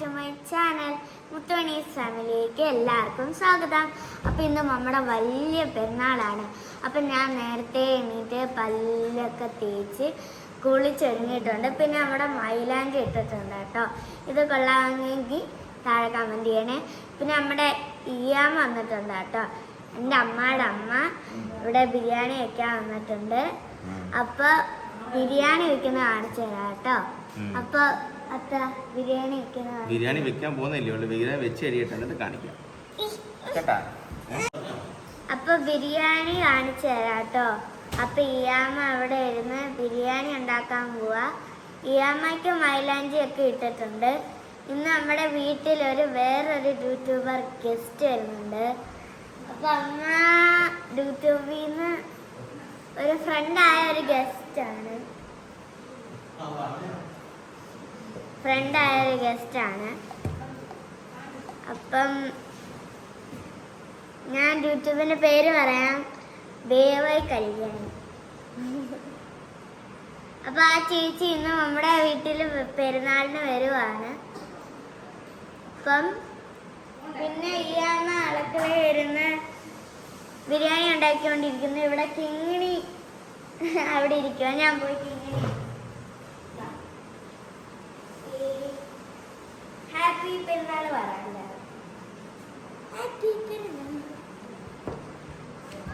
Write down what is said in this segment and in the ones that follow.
To my channel Muthonis ഫാമിലിയിലേക്ക് എല്ലാവർക്കും സ്വാഗതം. അപ്പം ഇന്ന് നമ്മുടെ വലിയ പെരുന്നാളാണ്. അപ്പം ഞാൻ നേരത്തെ എണീറ്റ് പല്ലൊക്കെ തേച്ച് കുളിച്ചൊരുങ്ങിയിട്ടുണ്ട്. പിന്നെ നമ്മുടെ മൈലാഞ്ചി ഇട്ടിട്ടുണ്ട് കേട്ടോ. ഇത് കൊള്ളാമെങ്കിൽ താഴെ കമന്റ് ചെയ്യണേ. പിന്നെ നമ്മുടെ ഇയാം വന്നിട്ടുണ്ട് കേട്ടോ. എന്റെ അമ്മയുടെ അമ്മ ഇവിടെ ബിരിയാണി വയ്ക്കാൻ വന്നിട്ടുണ്ട് അപ്പോൾ ബിരിയാണി വെക്കുന്ന കാണിച്ചു തരാം കേട്ടോ. ഉം. ബിരിയാണി വെക്കാൻ പോകുന്നില്ലേ? ഉള്ളു ബിരിയാണി വെച്ച് കഴിയട്ടെ എന്നിട്ട് കാണിക്കാം. കേട്ടാ? അപ്പൊ ബിരിയാണി കാണിച്ചു തരാം കേട്ടോ. അപ്പൊ ഇയാമ്മ അവിടെ ഇരുന്ന് ബിരിയാണി ഉണ്ടാക്കാൻ പോവാ. ഇയാമ്മയ്ക്ക് മൈലാഞ്ചി ഒക്കെ ഇട്ടിട്ടുണ്ട്. ഇന്ന് നമ്മുടെ വീട്ടിൽ ഒരു വേറൊരു യൂട്യൂബർ ഗസ്റ്റ് വരുന്നുണ്ട്. അപ്പൊ അമ്മ യൂട്യൂബിൽ നിന്ന് ഒരു ഫ്രണ്ടായ ഒരു ഗസ്റ്റ് ആണ്. ഫ്രണ്ടായ ഗസ്റ്റ് ആണ് അപ്പം ഞാൻ യൂട്യൂബിന്റെ പേര് പറയാം ദയവായി കല്യാണി. അപ്പം ആ ചേച്ചി ഇന്ന് നമ്മുടെ വീട്ടിൽ പെരുന്നാളിന് വരുവാണ്. അപ്പം പിന്നെ ഈ അമ്മ വരുന്ന ബിരിയാണി ഉണ്ടാക്കിക്കൊണ്ടിരിക്കുന്നു ഇവിടെ കിങ്ങിണി അവിടെ ഇരിക്കുക ഞാൻ പോയി കിങ്ങിണി ഹാപ്പി പെരുന്നാൾ.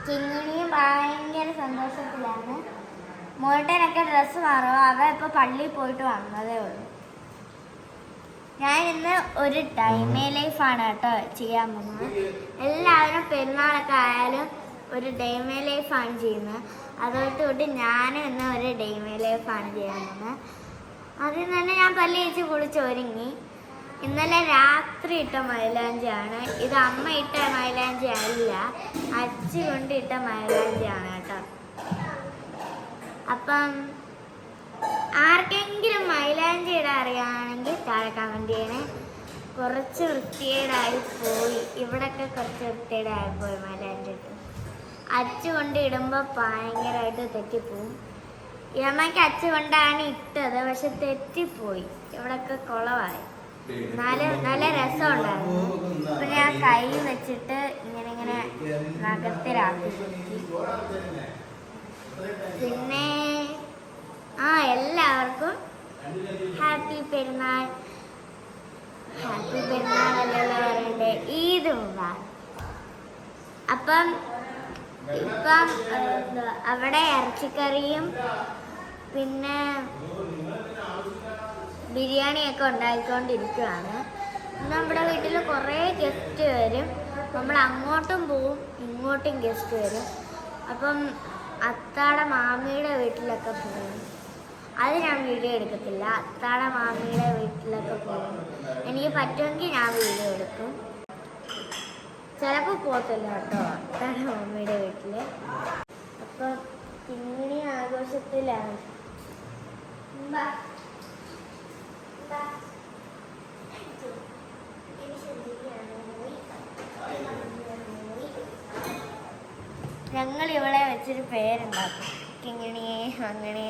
കിങ്ങിണിയും ഭയങ്കര സന്തോഷത്തിലാണ് മോട്ടനൊക്കെ ഡ്രസ്സ് മാറുക അവ ഇപ്പൊ പള്ളിയിൽ പോയിട്ട് വന്നതേ ഉള്ളൂ. ഞാൻ ഇന്ന് ഒരു ഡൈമേ ലൈഫാണ് കേട്ടോ ചെയ്യാൻ പോകുന്നത്. എല്ലാവരും പെരുന്നാളൊക്കെ ആയാലും ഒരു ഡൈമേ ലൈഫാണ് ചെയ്യുന്നത്. അതോടുകൂടി ഞാനും ഇന്ന് ഒരു ഡൈമേ ലൈഫാണ് ചെയ്യാൻ പോകുന്നത്. ആദ്യം തന്നെ ഞാൻ പല്ലി വെച്ച് കുളിച്ച് ഒരുങ്ങി. ഇന്നലെ രാത്രി ഇട്ട മൈലാഞ്ചിയാണ്. ഇത് അമ്മ ഇട്ട മൈലാഞ്ചി അല്ല അച്ഛ കൊണ്ട് ഇട്ട മൈലാഞ്ചിയാണ് കേട്ടോ. അപ്പം ആർക്കെങ്കിലും മൈലാഞ്ചി ഇടാൻ അറിയുകയാണെങ്കിൽ താഴെ കമന്റ് ചെയ്യണേ. കുറച്ച് വൃത്തികേടായി പോയി. ഇവിടൊക്കെ കുറച്ച് വൃത്തികേടായി പോയി മൈലാഞ്ചി ഇട്ട്. അച്ചു കൊണ്ട് ഇടുമ്പോൾ ഭയങ്കരമായിട്ട് തെറ്റിപ്പോവും. ഈ അമ്മയ്ക്ക് അച്ചു കൊണ്ടാണ് ഇട്ടത് പക്ഷെ തെറ്റിപ്പോയി. ഇവിടൊക്കെ കുളമായി നല്ല നല്ല രസമുണ്ടായിരുന്നു. ഞാൻ കൈ വെച്ചിട്ട് ഇങ്ങനെ ഇങ്ങനെ നഖത്തിലാക്കി. പിന്നെ ആ എല്ലാവർക്കും ഹാപ്പി പെരുന്നാൾ. ഹാപ്പി പെരുന്നാൾ അല്ലല്ലോ പറയണ്ടേ ഈദ് അപ്പം ഇപ്പം അവിടെ ഇറച്ചിക്കറിയും പിന്നെ ബിരിയാണിയൊക്കെ ഉണ്ടാക്കിക്കൊണ്ടിരിക്കുകയാണ് നമ്മുടെ വീട്ടിൽ കുറേ ഗസ്റ്റ് വരും. നമ്മൾ അങ്ങോട്ടും പോവും ഇങ്ങോട്ടും ഗസ്റ്റ് വരും. അപ്പം അത്താടെ മാമിയുടെ വീട്ടിലൊക്കെ പോകും അത് ഞാൻ വീഡിയോ എടുക്കത്തില്ല. അത്താടെ മാമിയുടെ വീട്ടിലൊക്കെ പോകും എനിക്ക് പറ്റുമെങ്കിൽ ഞാൻ വീഡിയോ എടുക്കും. ചിലപ്പോൾ പോകത്തില്ല കേട്ടോ അത്താടെ മാമിയുടെ വീട്ടിൽ അപ്പം കിങ്ങിണി ആഘോഷത്തിലാണ്. ഞങ്ങൾ ഇവിടെ വെച്ചൊരു പേരുണ്ടാക്കും. കിങ്ങിണിയെ അങ്ങനെ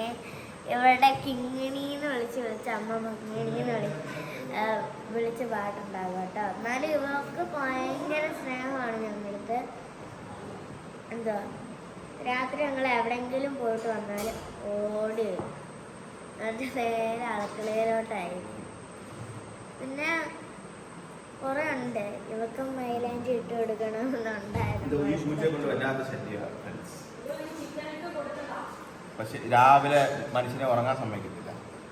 ഇവിടെ കിങ്ങിണി എന്ന് വിളിച്ച് വിളിച്ച് അമ്മ മങ്ങിണി എന്ന് വിളി വിളിച്ച് പാട്ടുണ്ടാകും കേട്ടോ. എന്നാലും ഇവർക്ക് ഭയങ്കര സ്നേഹമാണ് ഞങ്ങൾക്ക്. എന്തുവാ രാത്രി ഞങ്ങൾ എവിടെയെങ്കിലും പോയിട്ട് വന്നാൽ ഓടി വരും. എന്നിട്ട് നേരെ അടുക്കളയിലോട്ടായിരിക്കും പിന്നെ കുറെ ഉണ്ട്. ഇവക്കും മൈലാഞ്ചി ഇട്ട് friends. പക്ഷെ രാവിലെ മനുഷ്യനെ ഉറങ്ങാൻ സമ്മതിക്കത്തില്ല.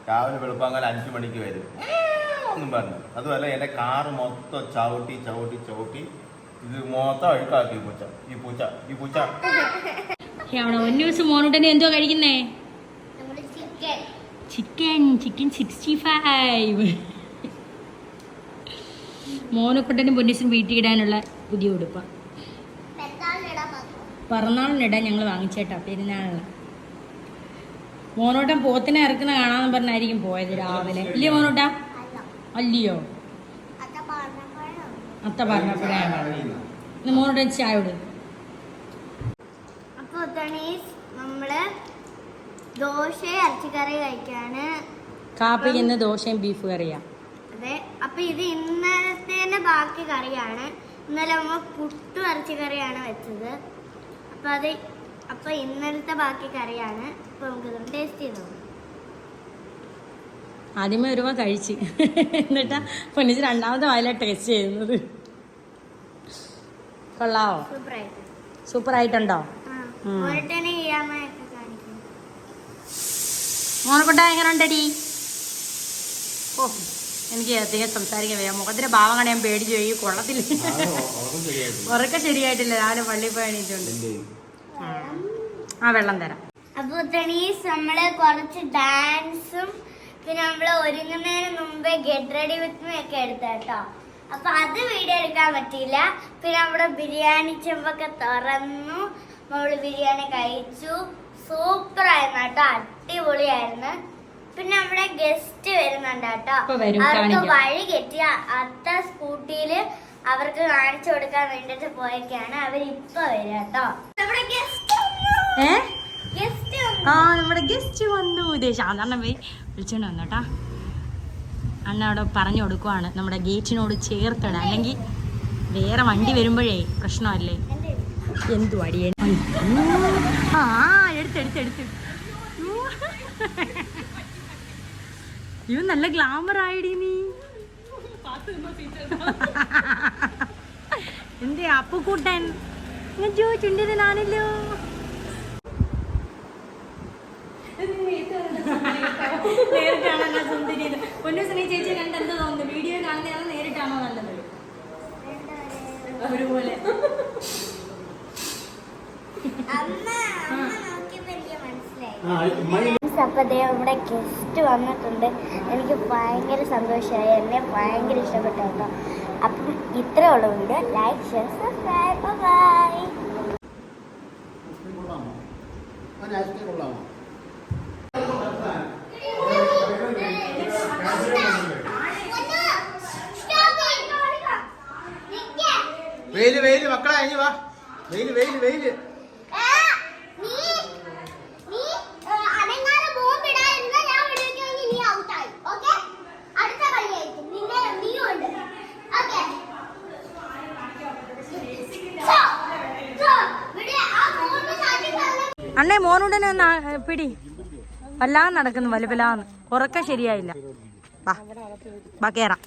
രാവിലെ വെളുപ്പാങ്കാലം അഞ്ചു മണിക്ക് വരും. ഒന്നും പറഞ്ഞു. അതുമല്ല എന്റെ കാറ് മൊത്തം ചവിട്ടി ചവിട്ടി ചവിട്ടി. ഇത് മൊത്തം അഴുക്കാക്കി പൂച്ച ഈ പൂച്ച ഈ പൂച്ച. അവിടെ ഒരു ദിവസം മോനൂട്ടനെ എന്തോ കഴിക്കുന്നേ? നമ്മുടെ chicken chicken chicken sixty five. മോനക്കുട്ടനും പൊന്നീസിനും വീട്ടിൽ ഇടാനുള്ള പുതിയ ഉടുപ്പ. പിറന്നാളിനിടാൻ ഞങ്ങൾ വാങ്ങിച്ചേട്ടാ പെരുന്നാളിന്. മോനോട്ടം പോത്തിനെ ഇറക്കുന്ന കാണാന്ന് പറഞ്ഞായിരിക്കും പോയത് രാവിലെ. ഇല്ലയോ മോനോട്ടാ? അല്ല അല്ലയോ? അത്ത പറഞ്ഞപ്പോഴാണ്. മോനോട്ടൻ ചായ ഇട് അപ്പോൾ നമ്മൾ ദോശ ഇറച്ചിക്കറി കഴിക്കാണ് കാപ്പിക്ക് ഇന്ന് ദോശയും ബീഫ് കറിയാ. അതെ അപ്പൊ ഇത് ഇന്നലത്തെ ബാക്കി കറിയാണ്. ഇന്നലെ അമ്മ പുട്ടു ഇറച്ചി കറിയാണ് വെച്ചത്. അപ്പൊ അത് അപ്പൊ ഇന്നലത്തെ ബാക്കി കറിയാണ്. അപ്പൊ നമുക്ക് ടേസ്റ്റ് ചെയ്ത് നോക്കാം. ആദ്യമേ ഒരുപാട് കഴിച്ച്. എന്നിട്ടാ പൊന്നിച്ച് രണ്ടാമത്തെ വായില ടേസ്റ്റ് ചെയ്യുന്നത്. കൊള്ളാവോ? സൂപ്പർ ആയിട്ടുണ്ടോ ആ ഉം. ഒരട്ടനെ ചെയ്യാമൊക്കെ കാണിക്കും മോനക്കൊണ്ട എങ്ങനെ ഉണ്ടടി ഓ എനിക്ക് അധികം സംസാരിക്കാൻ വയ്യ മുഖത്തിന്റെ ഭാവം കണ്ട ഞാൻ പേടിച്ചു പോയി. കൊള്ളത്തില്ല. ഉറക്കെ ശരിയായിട്ടില്ല. രാവിലെ പള്ളി പോയി എണീറ്റുണ്ട്. ആ വെള്ളം തരാം. അപ്പൊ തണീസ് നമ്മൾ കുറച്ച് ഡാൻസും പിന്നെ നമ്മൾ ഒരുങ്ങുന്നതിന് മുമ്പേ ഗെറ്റ് റെഡി വിത്ത് മീ ഒക്കെ എടുത്ത കേട്ടോ അപ്പൊ അത് വീഡിയോ എടുക്കാൻ പറ്റിയില്ല. പിന്നെ നമ്മുടെ ബിരിയാണി ചെമ്പൊക്കെ തുറന്നു. നമ്മൾ ബിരിയാണി കഴിച്ചു. സൂപ്പർ ആയിരുന്നു കേട്ടോ അടിപൊളിയായിരുന്നു. പിന്നെ നമ്മുടെ ഗസ്റ്റ് വരുന്നുണ്ട് കേട്ടോ. അവർക്ക്. വഴി കെട്ടിയ അത്ത സ്കൂട്ടിയിൽ അവർക്ക് കാണിച്ചു കൊടുക്കാൻ വേണ്ടിട്ട് പോയൊക്കെയാണ് അവരിപ്പൊ വരും കേട്ടോ. നമ്മുടെ ഗസ്റ്റ് ഗസ്റ്റ് ആ നമ്മുടെ ഗസ്റ്റ് വന്നു അണ്ണ പോയി വിളിച്ചോണ്ട് വന്നോട്ടാ അണ്ണ അവിടെ പറഞ്ഞു കൊടുക്കുവാണ് നമ്മുടെ ഗേറ്റിനോട് ചേർത്തട അല്ലെങ്കിൽ വേറെ വണ്ടി വരുമ്പോഴേ പ്രശ്നമല്ലേ? എന്തു? അടിയേ ആ എടുത്തെടുത്തെടുത്ത് നല്ല ഗ്ലാമർ ആയിടി നീ. എന്തേ അപ്പുക്കൂട്ടൻ ജോ ചുണ്ടിതനാണല്ലോ നേരിട്ടാണോ ഞാൻ സുന്ദരി പൊന്നൂസിനെ ചേച്ചി കണ്ട് എന്താ തോന്നുന്നു. വീഡിയോ കാണുന്നതാണോ നേരിട്ടാണോ നല്ലത്? ഒരുപോലെ. അമ്മ. മനസ്സിലായി അപ്പൊ ദേ ഇവിടെ ഗസ്റ്റ് വന്നിട്ടുണ്ട്. എനിക്ക് ഭയങ്കര സന്തോഷമായി. എന്നെ ഭയങ്കര ഇഷ്ടപ്പെട്ടു കേട്ടോ. അപ്പം ഇത്രേ ഉള്ളൂ video like share subscribe bye വെയിൽ വെയിൽ. മക്കളെ അഞ്ഞു വാ. വെയിൽ വെയിൽ വെയിൽ. അണ്ണേ മോനുടനെ ഒന്ന് പിടി. വല്ലാതെ നടക്കുന്നു വലുപലാന്ന്. ഉറക്കം ശരിയായില്ല. വാ വാ കേറാം.